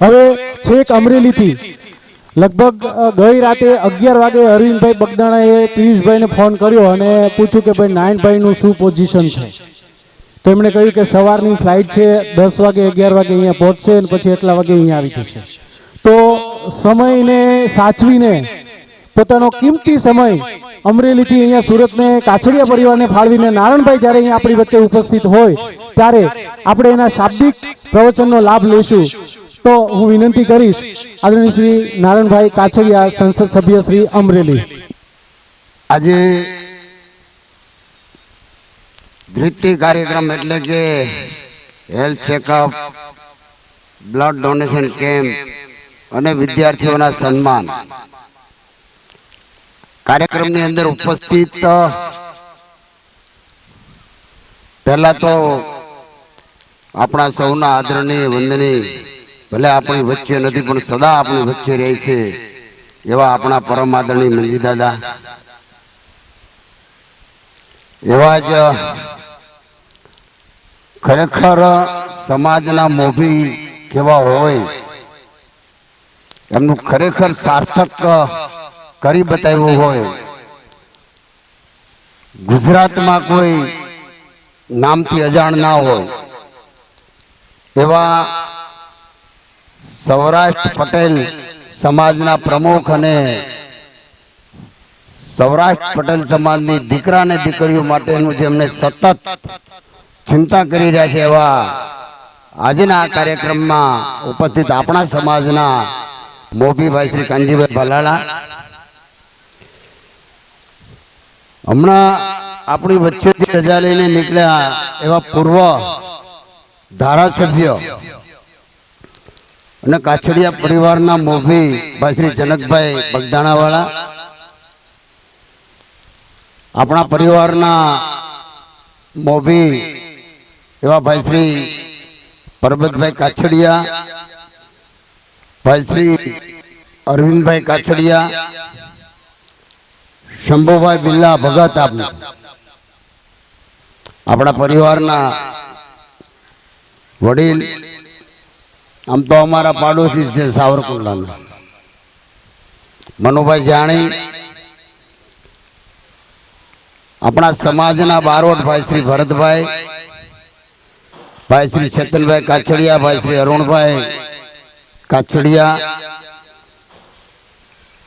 હવે છેક અમરેલીથી લગભગ ગઈ રાતે અગિયાર વાગે અરવિંદભાઈ બગદાણાએ પિયુષભાઈને ફોન કર્યો અને પૂછ્યું કે ભાઈ નાયનભાઈનું શું પોઝિશન છે? તો એમણે કહ્યું કે સવારની ફ્લાઇટ છે દસ વાગે અગિયાર વાગે અહીંયા પહોંચશે અને પછી એટલા વાગે અહીંયા આવી જશે. તો સમયને સાચવીને પોતાનો કિંમતી સમય અમરેલીથી અહીંયા સુરતને કાછડિયા પરિવારને ફાળવીને નારાયણભાઈ જ્યારે અહીંયા આપણી વચ્ચે ઉપસ્થિત હોય ત્યારે આપણે એના શાબ્દિક પ્રવચનનો લાભ લઈશું. તો હું વિનંતી કરીશ આદરણીય શ્રી નારાયણભાઈ કાછડિયા સંસદ સભ્ય શ્રી અમરેલી. આજે ધૃતિ કાર્યક્રમ એટલે કે health checkup, blood donation camp અને વિદ્યાર્થીઓના સન્માન. કાર્યક્રમની અંદર ઉપસ્થિત, પહેલા તો આપણા સૌના આદરણીય વંદનીય ભલે આપણી વચ્ચે નથી, પણ સદા આપણી વચ્ચે રહે છે. એવા આપણા પરમ આદરણીય મંજી દાદા. એવા જ ખરેખર સમાજના મોભી કેવા હોય, એમનું ખરેખર સાર્થક કરી બતાવ્યું હોય. ગુજરાતમાં કોઈ નામથી અજાણ ના હોય. એવા સૌરાષ્ટ્ર પટેલ સમાજના પ્રમુખ અને સૌરાષ્ટ્ર પટેલ સમાજની દીકરા અને દીકરીઓ માટેનું જેમને સતત ચિંતા કરી રહ્યા છે એવા આજના આ કાર્યક્રમમાં ઉપસ્થિત આપણા સમાજના મોભીભાઈ શ્રી કાનજીભાઈ ભલાળા હમણાં આપણી વચ્ચેથી રજા લઈને નીકળ્યા એવા પૂર્વ ધારાસભ્ય અને કાછડિયા પરિવારના મોભી ભાઈ જનકભાઈ બગદાણાવાળા, આપણા પરિવારના મોભી એવા ભાઈ શ્રી પરબતભાઈ કાછડિયા ભાઈ શ્રી અરવિંદભાઈ કાછડિયા, શંભુભાઈ બિલ્લા ભગત આપના આપણા પરિવારના વડીલ આમ તો અમારા પાડોશી છે સાવરકુંડલાના. મનુભાઈ જાણી, આપણા સમાજના બારોટ ભાઈ શ્રી ભરતભાઈ, ભાઈ શ્રી છતનભાઈ કાછડિયા, ભાઈ શ્રી અરુણભાઈ કાછડિયા,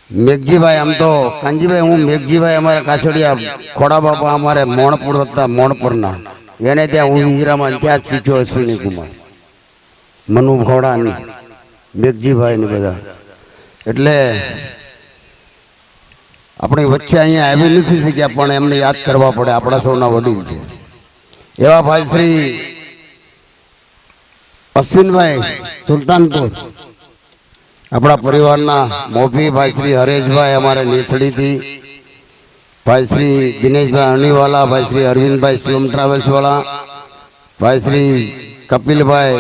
મેઘજીભાઈ આમ તો કાંજીભાઈ હું મેઘજીભાઈ અમારા કાછડિયા, ખોડા બાપા અમારે મોણપુર હતા, મોણપુરના. એને ત્યાં હું હીરામાં ત્યાં જ શીખ્યો અશ્વિની કુમાર. મનુ ખોડા મેઘજીભાઈ બધા. એટલે આપણી વચ્ચે અહીંયા આવી નથી શક્યા, પણ એમને યાદ કરવા પડે, આપણા સૌના વડીલ છે એવા ભાઈ શ્રી અશ્વિનભાઈ સુલતાનપુર. આપણા પરિવારના મોભી ભાઈ શ્રી હરેશભાઈ અમારે નીસડીથી. ભાઈ શ્રી દિનેશભાઈ અણીવાલા, ભાઈ શ્રી અરવિંદભાઈ શિવમ ટ્રાવેલ્સવાળા. ભાઈ શ્રી કપિલભાઈ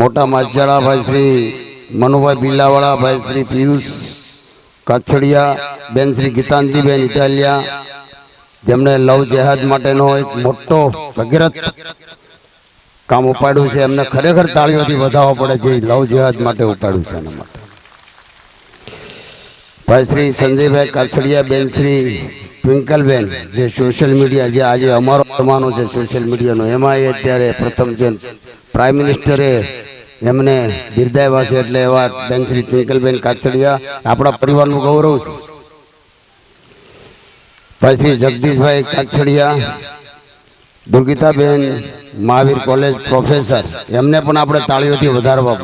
મોટા માજાળા ભાઈ શ્રી મનુભાઈ બિલ્લાવાળા ભાઈ શ્રી પિયુષ કાછડિયા, બેન શ્રી ગીતાંજલિબેન ઇટાલિયા જેમણે લવ જેહાદ માટેનો એક મોટો ભગીરથ કામ ઉપાડ્યું છે. એમને ખરેખર તાળીઓથી વધાવવા પડે જે લવ જેહાદ માટે ઉપાડ્યું છે એના માટે. ભાઈ શ્રી સંજયભાઈ કાછડિયા બેન શ્રી ટ્વિંકલબેન જે સોશિયલ મીડિયા જે આજે અમારો જમાનો છે સોશિયલ મીડિયાનો એમાં એ અત્યારે પ્રથમ જે પ્રાઇમ મિનિસ્ટરે એમને બિરદાવ્યા છે એટલે એવા બેન ટ્વિંકલબેન કાછડિયા, આપણા પરિવારનું ગૌરવ છે. ભાઈ શ્રી જગદીશભાઈ કાછડિયા, દુર્ગીતાબેન, મહાવીર કોલેજ પ્રોફેસર એમને પણ આપણે તાળીઓથી વધારવા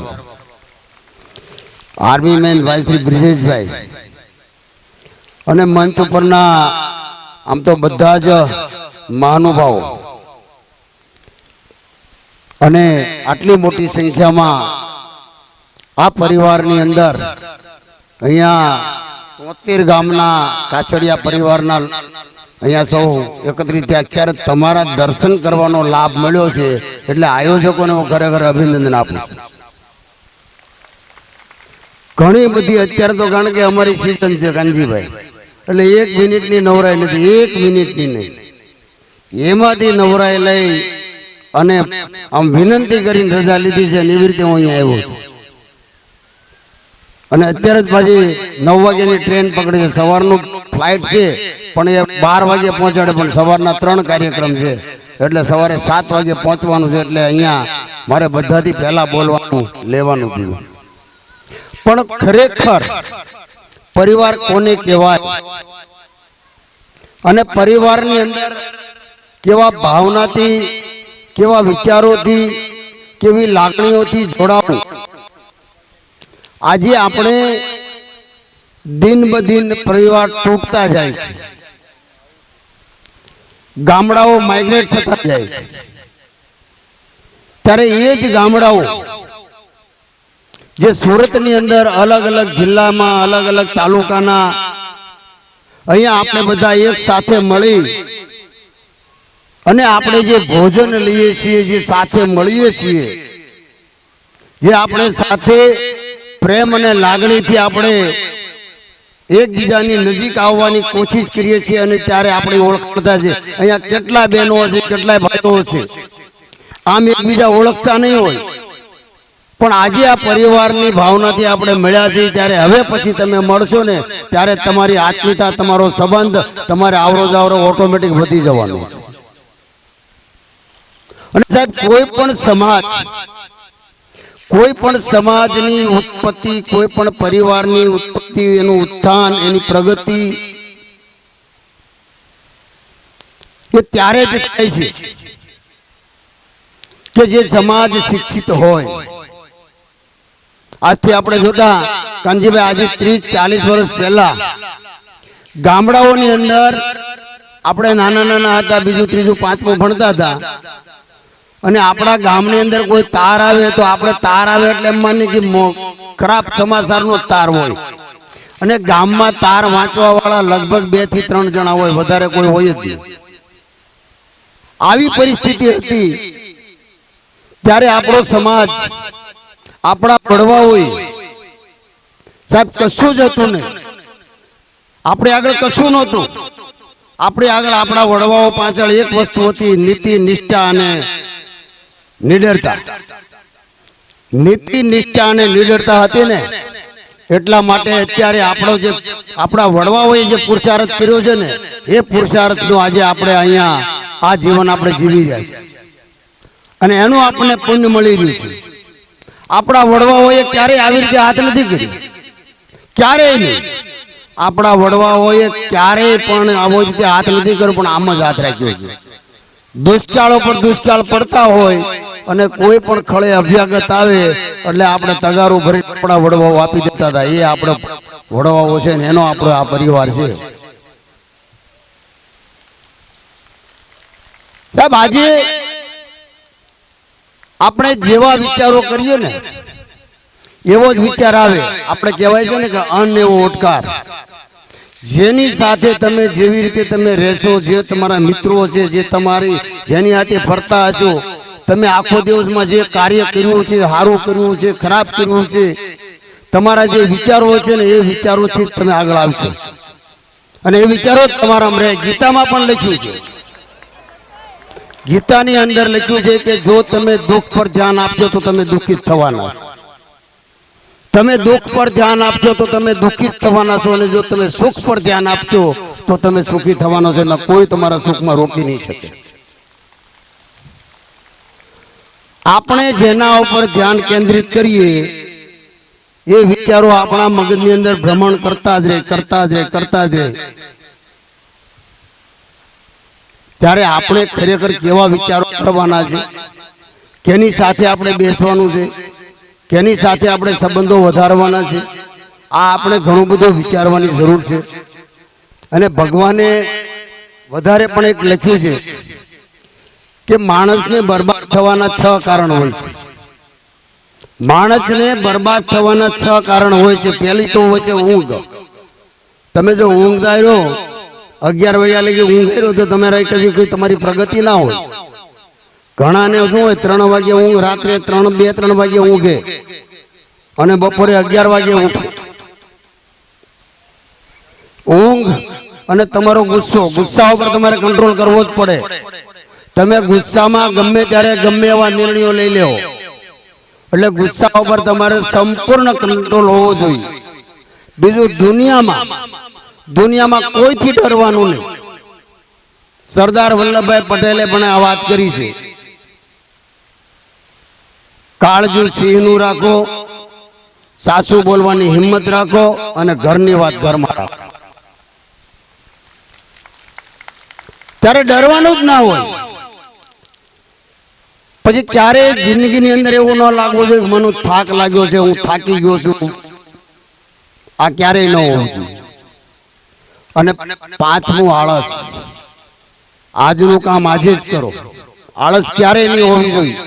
આર્મી મેન ભાઈ શ્રી બ્રિજેશભાઈ અને મંચ ઉપરના આમ તો બધા જ મહાનુભાવો. અને આટલી મોટી સંખ્યામાં આ પરિવારની અંદર અહીંયા તોતેર ગામના કાછડિયા પરિવારના અહીંયા સૌ એકત્રિત થયા. અત્યારે તમારા દર્શન કરવાનો લાભ મળ્યો છે એટલે આયોજકોને હું ખરેખર અભિનંદન આપું ઘણી બધી, અત્યારે તો કારણ કે અમારી સિઝન છે કાનજીભાઈ. એટલે એક મિનિટની નવરાઈ નથી, એક મિનિટની નહીં. એમાંથી નવરાઈ લઈ અને આમ વિનંતી કરીને રજા લીધી છે એવી હું અહીંયા આવ્યો છું. અને અત્યારે જ પાછી નવ વાગ્યાની ટ્રેન પકડી છે. સવારનું ફ્લાઇટ છે, પણ એ બાર વાગે પહોંચાડે, પણ સવારના ત્રણ કાર્યક્રમ છે. એટલે સવારે સાત વાગે પહોંચવાનું છે, એટલે અહીંયા મારે બધાથી પહેલા બોલવાનું, લેવાનું થયું. પણ ખરેખર પરિવાર કોને કહેવાય? અને પરિવારની અંદર કેવા ભાવનાથી, કેવા વિચારોથી, કેવી લાગણીઓથી જોડાવું? આજે આપણે દિન બ દિન પરિવાર તૂટતા જાય છે. ગામડાઓ માઇગ્રેટ થતા જાય છે. ત્યારે એ જ ગામડાઓ જે સુરતની અંદર અલગ અલગ જિલ્લામાં, અલગ અલગ તાલુકાના, અહીંયા આપણે બધા એક સાથે મળી અને આપણે જે ભોજન લઈએ છીએ, જે સાથે મળીએ છીએ, જે આપણે સાથે પ્રેમ અને લાગણીથી આપણે એકબીજાની નજીક આવવાની કોશિશ કરીએ છીએ અને ત્યારે આપણી ઓળખતા છે. અહીંયા કેટલા બહેનો છે કેટલા ભાઈઓ છે આમ એકબીજા ઓળખતા નહીં હોય. પણ આજે આ પરિવારની ભાવનાથી આપણે મળ્યા છીએ, ત્યારે હવે પછી તમે મળશો ને, ત્યારે તમારી આત્મીયતા, તમારો સંબંધ, તમારે આવરો જાવરો ઓટોમેટિક વધી જવાનો અને સાહેબ, કોઈ પણ સમાજ, કોઈ પણ સમાજની ઉત્પત્તિ, કોઈ પણ પરિવારની ઉત્પત્તિ, એનું ઉત્થાન, એની પ્રગતિ, એ ત્યારે જ થાય છે કે જે સમાજ શિક્ષિત હોય. આજથી આપણે જોતા કાનજીભાઈ, આજે ત્રીસ, ચાલીસ વર્ષ પહેલા ગામડાઓની અંદર આપણે નાના નાના હતા, બીજું, ત્રીજું, પાંચમું ભણતા હતા. અને આપણા ગામની અંદર કોઈ તાર આવે તો આપણે તાર આવે એટલે માની કે ખરાબ સમાચારનો તાર હોય. અને ગામમાં તાર વાંચવા વાળા લગભગ બેથી ત્રણ જણા હોય, વધારે કોઈ હોય જ આવી પરિસ્થિતિ હતી. ત્યારે આપણો સમાજ આપણા પડવા હોય. સાહેબ, કશું જ હતું નહીં. આપણે આગળ કશું નહોતું. આપણે આગળ આપણા વડવાઓ પાછળ એક વસ્તુ હતી, નીતિ, નિષ્ઠા અને નિડરતા. નીતિ, નિષ્ઠા અને નિડરતા હતી ને? એટલા માટે અત્યારે આપણો જે આપણા વડવાઓએ જે પુરુષાર્થ કર્યો છે ને, એ પુરુષાર્થનો આજે આપણે અહીંયા આ જીવન આપણે જીવી જાય અને એનું આપણને પુણ્ય મળી રહ્યું છે. આપણા વડવાઓએ ક્યારેય આવી રીતે હાથ નથી કરી ક્યારેય નહીં. આપણા વડવાઓએ ક્યારેય પણ આવો રીતે હાથ નથી કર્યો, પણ આમ જ હાથ રાખ્યો છે. દુષ્કાળો પર દુષ્કાળ પડતા હોય અને કોઈ પણ ખળે અભ્યાગત આવે, એટલે આપણે તગારું ભરી આપણા વડવાઓ આપી દેતા હતા. એ આપણે વડવાઓ છે ને એનો આપણો આ પરિવાર છે. સાહેબ, આજે આપણે જેવા વિચારો કરીએ ને, એવો જ વિચાર આવે. આપણે કહેવાય છે ને કે અન્ન એવો ઓટકાર જેની સાથે તમે જેવી રીતે તમે રહેશો, જે તમારા મિત્રો છે, જે તમારી જેની હાથે ફરતા હશો, તમે આખો દિવસમાં જે કાર્ય કર્યું છે, સારું કર્યું છે, ખરાબ કર્યું છે, તમારા જે વિચારો છે ને, એ વિચારોથી તમે આગળ આવશો અને એ વિચારો જ તમારા ગીતામાં પણ લખ્યું છે. ગીતાની અંદર લખ્યું છે કે જો તમે દુઃખ પર ધ્યાન આપજો તો તમે દુઃખિત થવાના તમે દુઃખ પર ધ્યાન આપજો તો તમે દુઃખિત થવાના છો અને જો તમે સુખ પર ધ્યાન આપજો તો તમે સુખી થવાનો છો કોઈ તમારા સુખમાં રોકી નહીં શકે. આપણે જેના ઉપર ધ્યાન કેન્દ્રિત કરીએ એ વિચારો આપણા મગજની અંદર ભ્રમણ કરતા જ રહે, કરતા જ રહે, કરતા જ રહે. ત્યારે આપણે ખરેખર કેવા વિચારો કરવાના છે? કેની સાથે આપણે બેસવાનું છે? કેની સાથે આપણે સંબંધો વધારવાના છે? આ આપણે ઘણું બધું વિચારવાની જરૂર છે. અને ભગવાને વધારે પણ એક લખ્યું છે કે માણસને બરબાદ થવાના છ કારણ હોય છે. માણસને બરબાદ થવાના છ કારણ હોય છે. પહેલી તો હોય છે ઊંઘ. તમે જો ઊંઘ રહ્યો અગિયાર વાગ્યા લગી ઊંઘ કર્યો તો તમારે કદી કોઈ તમારી પ્રગતિ ના હોય. ઘણાને શું હોય, ત્રણ વાગે ઊંઘ, રાત્રે ત્રણ, બે, ત્રણ વાગે ઊંઘે. અને બપોરે અગિયાર વાગે ઊંઘે. ઊંઘ અને તમારો ગુસ્સો, ગુસ્સા ઉપર તમારે કંટ્રોલ કરવો જ પડે. તમે ગુસ્સામાં ગમે ત્યારે ગમે એવા નિર્ણયો લઈ લેવો એટલે ગુસ્સા ઉપર તમારે સંપૂર્ણ કંટ્રોલ હોવો જોઈએ. બીજું દુનિયામાં દુનિયામાં કોઈથી ડરવાનું નહીં. સરદાર વલ્લભભાઈ પટેલે પણ આ વાત કરી છે. કાળજુ સિંહનું રાખો, સાસુ બોલવાની હિંમત રાખો અને ઘરની વાત ઘરમાં રાખો. ત્યારે ડરવાનું જ ના હોય. પછી ક્યારે જિંદગીની અંદર એવું ન લાગવું જોઈએ મને થાક લાગ્યો છે, હું થાકી ગયો છું. આ ક્યારેય ન હોવું જોઈએ. અને પાંચમું આળસ. આજનું કામ આજે જ કરો. આળસ ક્યારેય નહીં હોવી જોઈએ.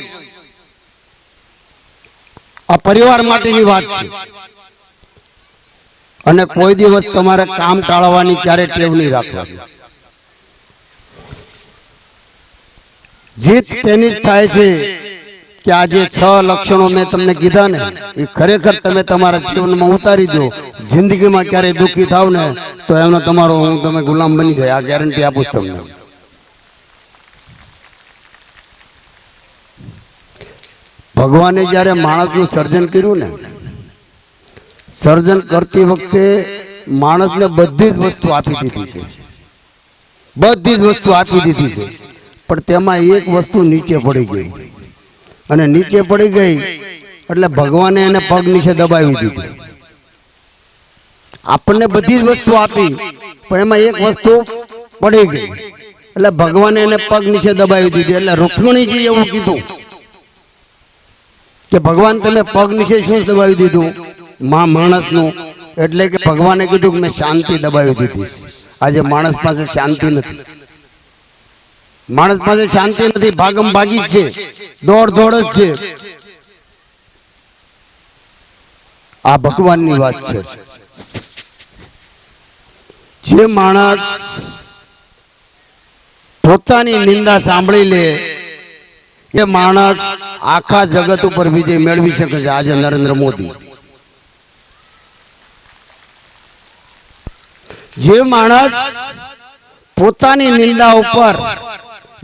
આ પરિવાર માટેની વાત છે. અને કોઈ દિવસ તમારે કામ ટાળવાની ક્યારે ટેવ નહીં રાખવાની. જીત તેની જ થાય છે કે આ જે છ લક્ષણો મેં તમને કીધા ને, એ ખરેખર તમે તમારા જીવનમાં ઉતારી દો. જિંદગીમાં ક્યારેય દુઃખી થાવ ને તો એમનો તમારો હું તમે ગુલામ બની જાય આ ગેરંટી આપું તમને. ભગવાને જ્યારે માણસનું સર્જન કર્યું ને, સર્જન કરતી વખતે માણસને બધી જ વસ્તુ આપી દીધી છે. બધી જ વસ્તુ આપી દીધી છે. પણ તેમાં એક વસ્તુ નીચે પડી ગઈ. અને નીચે પડી ગઈ એટલે ભગવાને એને પગ નીચે દબાવી દીધી. આપણને બધી જ વસ્તુ આપી પણ એમાં એક વસ્તુ પડી ગઈ. એટલે ભગવાને એને પગ નીચે દબાવી દીધી. એટલે રૂક્ષ્મણીજી એવું કીધું કે ભગવાન તમે પગ નીચે શું દબાવી દીધું? મા માણસનું. એટલે કે ભગવાને કીધું કે મેં શાંતિ દબાવી દીધી. આજે માણસ પાસે શાંતિ નથી. માણસ પાસે શાંતિ નથી. ભાગમ ભાગી જ છે. દોડ દોડ જ છે. આ ભગવાનની વાત છે. જે માણસ પોતાની નિંદા સાંભળી લે, એ માણસ આખા જગત ઉપર વિજય મેળવી શકે છે આજે નરેન્દ્ર મોદી. જે માણસ પોતાની નિંદા ઉપર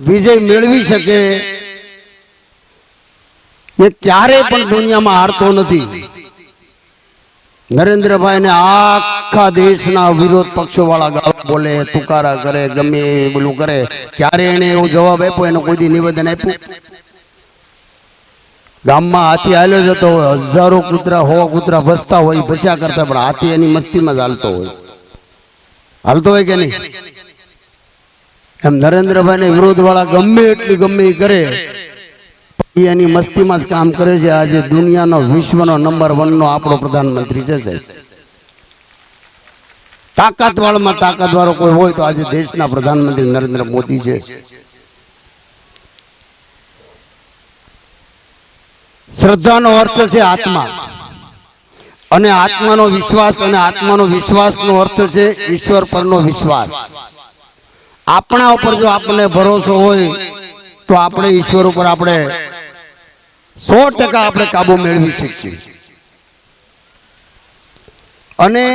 વિજય મેળવી શકે, એ ક્યારેય પણ દુનિયામાં હારતો નથી. નરેન્દ્રભાઈ ને આખા દેશના વિરોધ પક્ષો વાળા ગાળો બોલે, તુકારા કરે, ગમે બોલું કરે. ક્યારે એને એવો જવાબ આપ્યો? એનો કોઈ નિવેદન આપ્યું? ગામમાં હાથી હાલ્યો જતો હોય, હજારો કૂતરા હોવા કૂતરા ભસતા હોય બચા કરતા, પણ હાથી એની મસ્તીમાં જ હાલતો હોય. હાલતો હોય કે નહીં? એમ નરેન્દ્રભાઈ ને વિરોધ વાળા ગમે એટલી ગમે કરે. એની મસ્તીમાં જ કામ કરે છે. આજે દુનિયાનો વિશ્વનો નંબર વન નો આપણો પ્રધાનમંત્રી છે સાહેબ. તાકાત વાળામાં તાકાત વાળો કોઈ હોય તો આજે દેશના પ્રધાનમંત્રી નરેન્દ્ર મોદી છે. શ્રદ્ધાનો અર્થ છે આત્મા. અને આત્માનો વિશ્વાસ, અને આત્માનો વિશ્વાસનો અર્થ છે ઈશ્વર પરનો વિશ્વાસ. આપણા ઉપર જો આપણને ભરોસો હોય તો આપણે ઈશ્વર ઉપર આપણે સો ટકા આપણે કાબુ મેળવી શકીએ. અને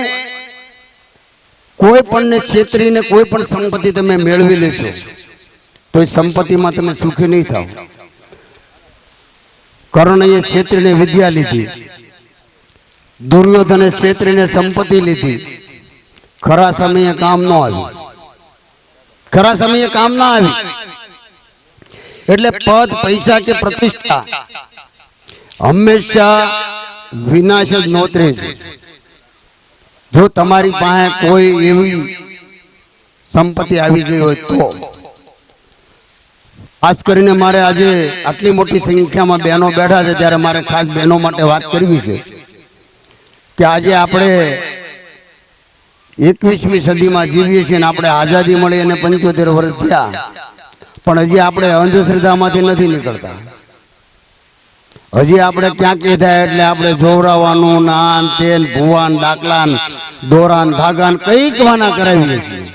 કોઈ પણને છેતરીને કોઈ પણ સંપત્તિ તમે મેળવી લેશો તો એ સંપત્તિમાં તમે સુખી નહીં થાવ. કર્ણએ છેતરીને વિદ્યા લીધી, દુર્યોધને છેતરીને સંપત્તિ લીધી. ખરા સમયે કામ ન આવ્યું. ખરા સમયે કામ ના આવી. એટલે પદ, પૈસા કે પ્રતિષ્ઠા હંમેશા વિનાશ જ નોતરે છે. જો તમારી પાસે કોઈ એવી સંપત્તિ આવી ગઈ હોય તો. ખાસ કરીને મારે આજે આટલી મોટી સંખ્યામાં બહેનો બેઠા છે ત્યારે મારે ખાસ બહેનો માટે વાત કરવી છે કે આજે આપણે એકવીસમી સદીમાં જીવીએ છીએ અને આપણે આઝાદી મળી અને પંચોતેર વર્ષ થયા. પણ હજી આપણે અંધશ્રદ્ધામાંથી નથી નીકળતા. હજી આપણે ક્યાંક કીધા એટલે આપણે જોવરાવાનું નાન તેલ ભુવાન ડાકલાન દોરાન ધાગાન કંઈક વાના કરાવીએ છીએ.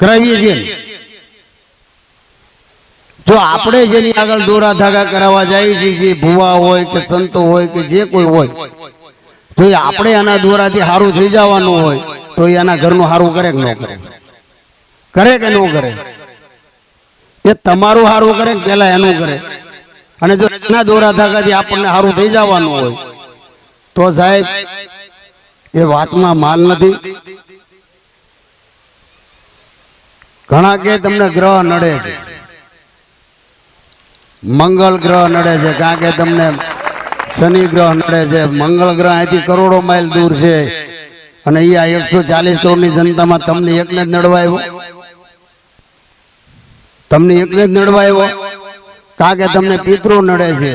કરાવીએ છીએ જો આપણે જેની આગળ દોરા ધાગા કરાવવા જઈએ છીએ, જે ભુવા હોય કે સંતો હોય કે જે કોઈ હોય, તો એ આપણે એના દોરાથી સારું થઈ જવાનું હોય, તો એના ઘરનું સારું કરે કે ન કરે? કરે કે ન કરે? એ તમારું સારું કરે પેલા એનું કરે? અને જો ના દોરા ધાગાથી આપણને સારું થઈ જવાનું હોય, તો સાહેબ, એ વાતમાં માલ નથી. ઘણા કે તમને ગ્રહ નડે છે. મંગળ ગ્રહ નડે છે. કારણ કે તમને શનિ ગ્રહ નડે છે. મંગળ ગ્રહ અહીંથી કરોડો માઇલ દૂર છે. અને અહીંયા એકસો ચાલીસ કરોડની જનતામાં તમને એકને જ નડવા આવ્યો તમને એકને જ નડવા આવ્યો કારણ કે તમને પિતૃ નડે છે.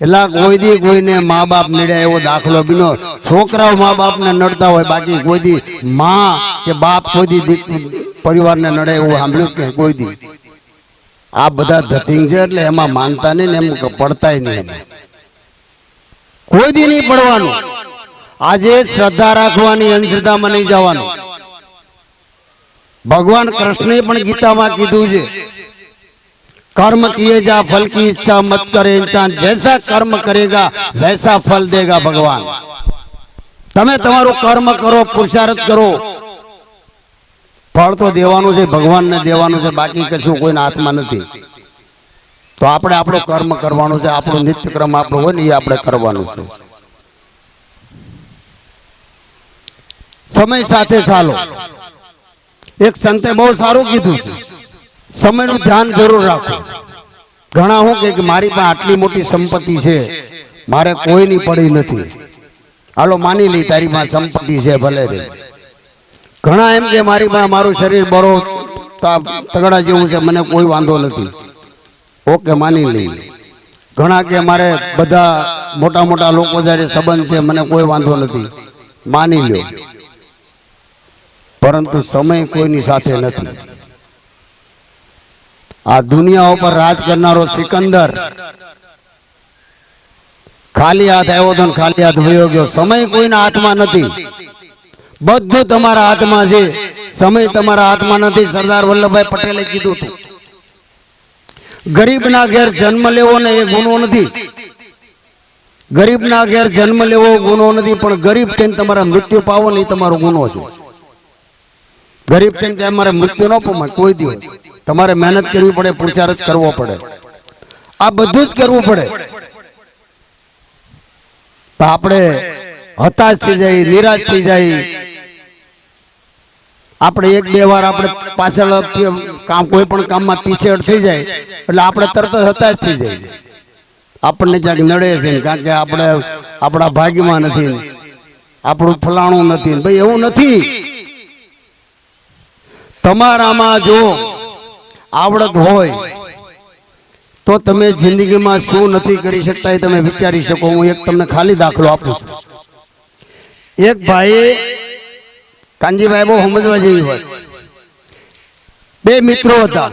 એટલે કોઈ દી કોઈને મા બાપ નડે એવો દાખલો બીનો છોકરાઓ મા બાપને નડતા હોય બાકી કોઈ દી મા કે બાપ કોઈ દી પરિવારને નડે એવું સાંભળ્યું કે કોઈ દી આ બધા ધતિંગ છે એટલે એમાં માનતા નહીં ને એમ પડતાય નહીં કોઈ દી નહીં પડવાનું. આજે શ્રદ્ધા રાખવાની અંધશ્રદ્ધામાં નહીં જવાનું. ભગવાન કૃષ્ણે પણ ગીતામાં કીધું છે कर्म किए जा फल की इच्छा मत करे इंसान जैसा कर्म करेगा वैसा फल देगा भगवान તમે તમારું કર્મ કરો પુરુષાર્થ કરો ફળ તો દેવાનું છે ભગવાનને દેવાનું છે બાકી કશું કોઈના હાથમાં નથી તો આપણે આપણું કર્મ કરવાનું છે આપણું નિત્યક્રમ આપણું હોય ને એ આપણે કરવાનું છે સમય સાથે ચાલો એક સંતે બહુ સારું કીધું છે સમયનું ધ્યાન જરૂર રાખો ઘણા હું કે મારી પાસે આટલી મોટી સંપત્તિ છે. મારે કોઈની પડી નથી. હાલો, માની લઈ તારી પાસે સંપત્તિ છે ભલે રે. ઘણા એમ કે મારી પાસે મારું શરીર બરો તગડા જેવું છે, મને કોઈ વાંધો નથી. ઓકે, માની લઈ. ઘણા કે મારે બધા મોટા મોટા લોકો જ્યારે સંબંધ છે, મને કોઈ વાંધો નથી. માની લો પરંતુ સમય કોઈની સાથે નથી. આ દુનિયા ઉપર રાજ કરનારો સિકંદર. ખાલી હાથ આવ્યો તો ખાલી હાથ ભયો ગયો. સમય કોઈના હાથમાં નથી. બધું તમારા હાથમાં છે. સમય તમારા હાથમાં નથી. સરદાર વલ્લભભાઈ પટેલે કીધું હતું. ગરીબના ઘેર જન્મ લેવો ને એ ગુનો નથી. ગરીબના ઘેર જન્મ લેવો ગુનો નથી, પણ ગરીબ થઈને તમારા મૃત્યુ પાવો ને એ તમારો ગુનો છે. ગરીબ થઈને તમારે મૃત્યુ ન પમાય કોઈ દિવસ. તમારે મહેનત કરવી પડે, પ્રચાર જ કરવો પડે. આ બધું જ કરવું પડે. આપણે હતાશ થઈ જાય, નિરાશ થઈ જાય. આપણે એક બે વાર આપણે પાછળ કામ, કોઈ પણ કામમાં પીછેડ થઈ જાય, એટલે આપણે તરત જ હતાશ થઈ જાય. આપણને ક્યાંક નડે છે, કારણ કે આપણે, આપણા ભાગ્યમાં નથી. આપણું ફલાણું નથી. ભાઈ, એવું નથી. તમારામાં જો આવડત હોય, તો તમે જિંદગીમાં શું નથી કરી શકતા એ તમે વિચારી શકો. હું એક તમને ખાલી દાખલો આપું છું. એક ભાઈ કાનજીભાઈ બહુ સમજવા જેવી હોય. બે મિત્રો હતા.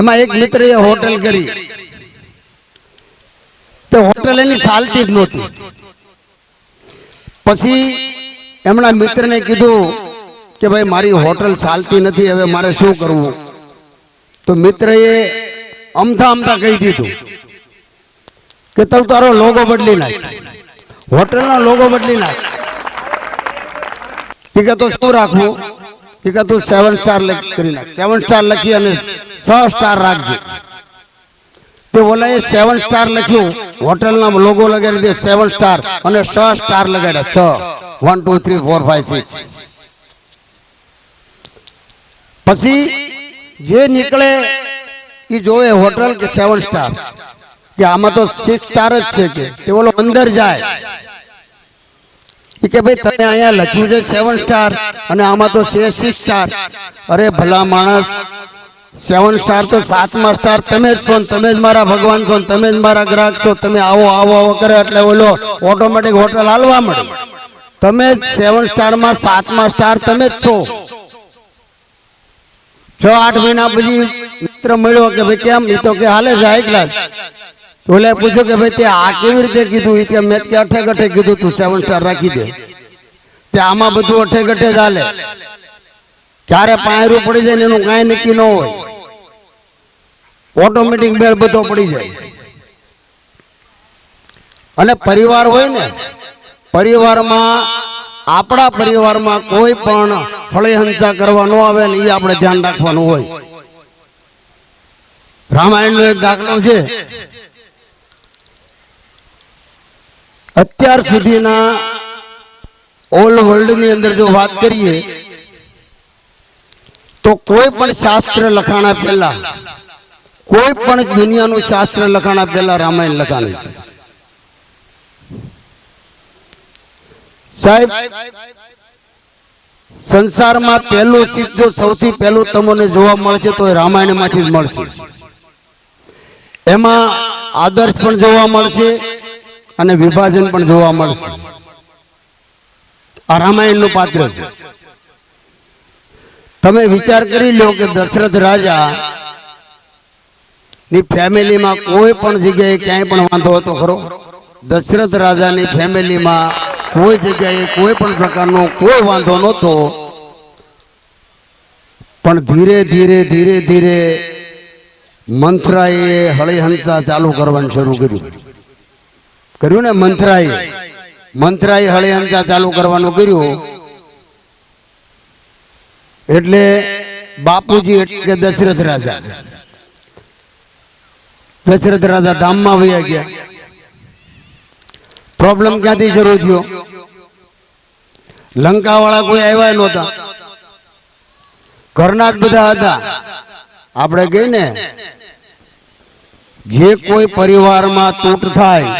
એમાં એક મિત્રએ હોટલ કરી. તે હોટલ એની ચાલતી જ નહોતી. પછી એમના મિત્રને કીધું કે ભાઈ, મારી હોટલ ચાલતી નથી, હવે મારે શું કરવું? તો મિત્રએ અમથા અમથા કહી દીધું કે તું તારો લોગો બદલી નાખ. હોટલનો લોગો બદલી નાખ. એ કે તો શું રાખવું? એ કે તું સેવન સ્ટાર કરી નાખ. સેવન સ્ટાર લખી અને છ સ્ટાર રાખજે. તે ઓલા એ સેવન સ્ટાર લખ્યું. હોટલના લોગો લગાડી દે સેવન સ્ટાર અને છ સ્ટાર લગાડ્યા. છ. One two three four five six પછી જે નીકળે એ જોવે હોટલ કે સેવન સ્ટાર. કે આમાં તો સિક્સ સ્ટાર જ છે કે. તે ઓલો અંદર જાય. કે ભાઈ તમે અહીંયા લખ્યું છે સેવન સ્ટાર અને આમાં તો છે સિક્સ સ્ટાર અરે ભલા માણસ સેવન સ્ટાર તો સાતમા સ્ટાર તમે જ છો તમે જ મારા ભગવાન છો તમે જ મારા ગ્રાહક છો. તમે આવો આવો આવો કરે એટલે ઓલો ઓટોમેટિક હોટલ હાલવા મળે. તમે જ સેવન સ્ટારમાં સાતમા સ્ટાર તમે જ છો. છ, આઠ મહિના પછી મિત્ર મળ્યો કે ભાઈ કેમ? એ તો કે હાલે છે એકલા ઓલે પૂછ્યું કે ભાઈ તે આ કેવી રીતે કીધું? એ કે મેં કે અઠે ગઠે કીધું તું સેવન સ્ટાર રાખી દે. તે આમાં બધું અઠે ગઠે જ હાલે. ક્યારે પાયરું પડી જાય ને એનું કાંઈ નક્કી ન હોય. ઓટોમેટિક બેલ બધો પડી જાય. અને પરિવાર હોય ને, પરિવારમાં આપણા પરિવારમાં કોઈ પણ ફળેહંસા કરવા ન આવે ને એ આપણે ધ્યાન રાખવાનું હોય. રામાયણનો એક દાખલો છે. અત્યાર સુધીના ઓલ વર્લ્ડની અંદર જો વાત કરીએ, તો કોઈ પણ શાસ્ત્ર લખાણા પહેલા, કોઈ પણ દુનિયાનું શાસ્ત્ર લખાણા પહેલા રામાયણ લખાણું છે. સાહેબ, સંસારમાં પહેલું શીખ સૌથી પહેલું તમને જોવા મળશે તો એ રામાયણમાંથી મળશે. એમાં આદર્શ પણ જોવા મળશે અને વિભાજન પણ જોવા મળશે. આ રામાયણનું પાત્ર છે. તમે વિચાર કરી લો કે દશરથ રાજા ની ફેમિલીમાં કોઈ પણ જગ્યાએ ક્યાંય પણ વાંધો હતો ખરો? દશરથ રાજાની ફેમિલીમાં કોઈ જગ્યાએ કોઈ પણ પ્રકારનો કોઈ વાંધો નહોતો. પણ ધીરે ધીરે ધીરે ધીરે મંથરાએ હળીહંસા ચાલુ કરવાનું શરૂ કર્યું. કર્યું ને મંથરાએ મંથરાએ હળીહંસા ચાલુ કરવાનું કર્યું. એટલે બાપુજી એટલે દશરથ રાજા. દશરથ રાજા ધામમાં વયા ગયા. પ્રોબ્લેમ ક્યાંથી શરૂ થયો? લંકા વાળા કોઈ આવ્યા નહોતા. ઘરના બધા હતા. આપણે કહી ને જે કોઈ પરિવારમાં તૂટ થાય,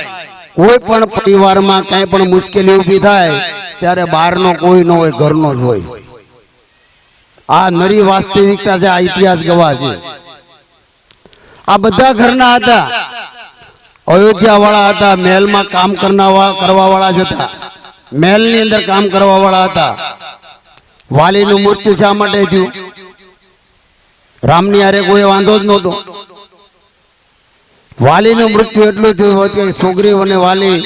કોઈ પણ પરિવારમાં કઈ પણ મુશ્કેલી ઊભી થાય, ત્યારે બહારનો કોઈ ન હોય, ઘરનો જ હોય. આ નરી વાસ્તવિકતા છે, આ ઇતિહાસ ગવાહ છે. આ બધા ઘરના હતા. અયોધ્યા વાળા હતા, મહેલમાં કામ કરવા વાળા જ હતા. મહેલની અંદર કામ કરવા વાળા હતા. વાલીનું મૃત્યુ શા માટે થયું? રામની હારે કોઈ વાંધો જ નહોતો. વાલીનું મૃત્યુ એટલું થયું હતું કે છોકરી અને વાલી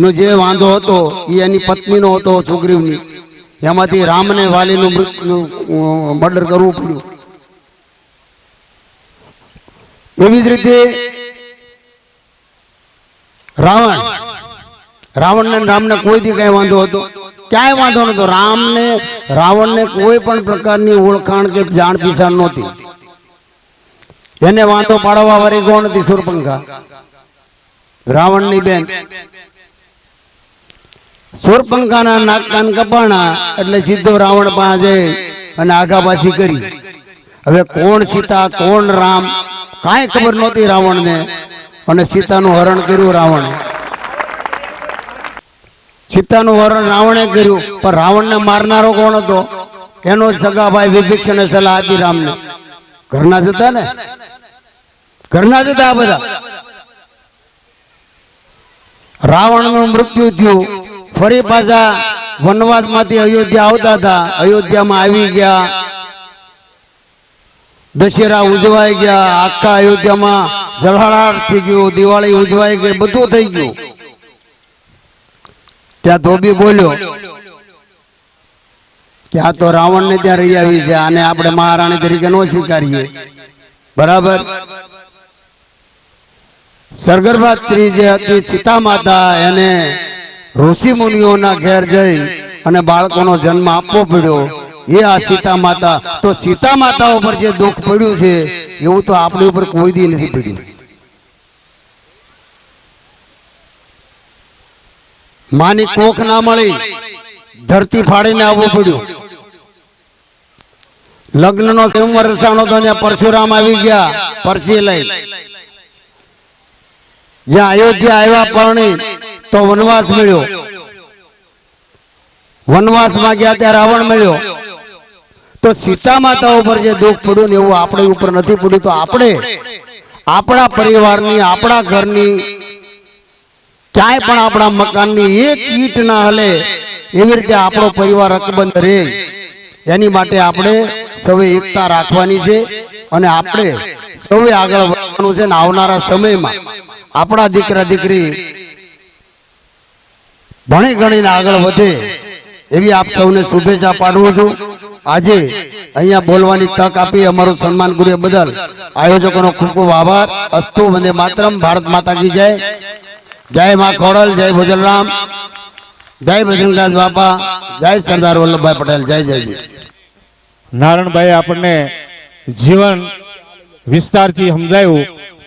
નો જે વાંધો હતો, એ એની પત્નીનો હતો સુગ્રીવની. એમાંથી રામને વાલીનું મૃત્યુ મર્ડર કરવું પડ્યું. એવી જ રીતે રાવણ. રાવણને રામને કોઈથી કઈ વાંધો હતો? ક્યાંય વાંધો નતો રામને, રાવણને કોઈ પણ પ્રકારની ઓળખાણ કે જાણ પીછાણ નહોતી. એને વાંધો પાડવા વાળી કોણ હતી? સુરપંખા. રાવણની બેન. સુરપંખાના નાક કાન કપાણા એટલે સીધો રાવણ પાસે અને આગા પાછી કરી. હવે કોણ સીતા, કોણ રામ? કાંઈ ખબર નહોતી રાવણને. અને સીતાનું હરણ કર્યું રાવણે. સીતાનું હરણ રાવણે કર્યું, પણ રાવણને મારનારો કોણ હતો? એનો સગાભાઈ વિભીક્ષણે સલાહ આપી રામને. ઘરના જતા ને? ઘરના જતા આ બધા. રાવણનું મૃત્યુ થયું. ફરી પાછા વનવાસમાંથી અયોધ્યા આવતા હતા. અયોધ્યામાં આવી ગયા. દશેરા ઉજવાઈ ગયા, આખા અયોધ્યામાં જળહળાટ થઈ ગયું, દિવાળી ઉજવાઈ ગઈ, બધું થઈ ગયું. ત્યાં ધોબી બોલ્યો કે આ તો રાવણને ત્યાં રહી આવી છે, આને આપણે મહારાણી તરીકે ન સ્વીકારીએ. બરાબર? સરગર્ભા સ્ત્રી જે હતી સીતા માતા એને ઋષિ મુનિઓના ઘેર જઈ અને બાળકોનો જન્મ આપવો પડ્યો. એ આ સીતા માતા. તો સીતા માતા ઉપર જે દુઃખ પડ્યું છે, એવું તો આપણી ઉપર કોઈ દી નથી પડ્યું. માની કોખ ના મળી, ધરતી ફાડીને આવવું પડ્યું. લગ્નનો સંવર રસાણો તો પરશુરામ આવી ગયા, પરસી લઈ. જ્યાં અયોધ્યા આવ્યા પરણી તો વનવાસ મળ્યો. વનવાસમાં ગયા ત્યાં રાવણ મળ્યો. તો સીતા માતા ઉપર જે દુઃખ પડ્યું ને એવું આપણે ઉપર નથી પડ્યું, તો આપણે આપણા પરિવારની, આપણા ઘરની ક્યાંય પણ આપણા મકાનની એક ઈટ ના હલે એવી રીતે આપણો પરિવાર અકબંધ રહે. એની માટે આપણે સૌએ એકતા રાખવાની છે અને આપણે સૌએ આગળ વધવાનું છે ને આવનારા સમયમાં. આપણા દીકરા દીકરી ભણી ગણીને આગળ વધે. એવી આપ સૌને શુભેચ્છા પાઠવું છું. આજે અહીંયા બોલવાની તક આપી અમારું સન્માન ગુરુ બદલ આયોજકોનો ખૂબ ખૂબ આભાર. અસ્તુ વંદે માતરમ. ભારત માતા કી જય. જય મા ખોડલ, જય ભોજલરામ જય ભજનદાસ બાપા. જય સરદાર વલ્લભભાઈ પટેલ. જય જય જય. નારણભાઈ આપણને જીવન વિસ્તારથી સમજાયું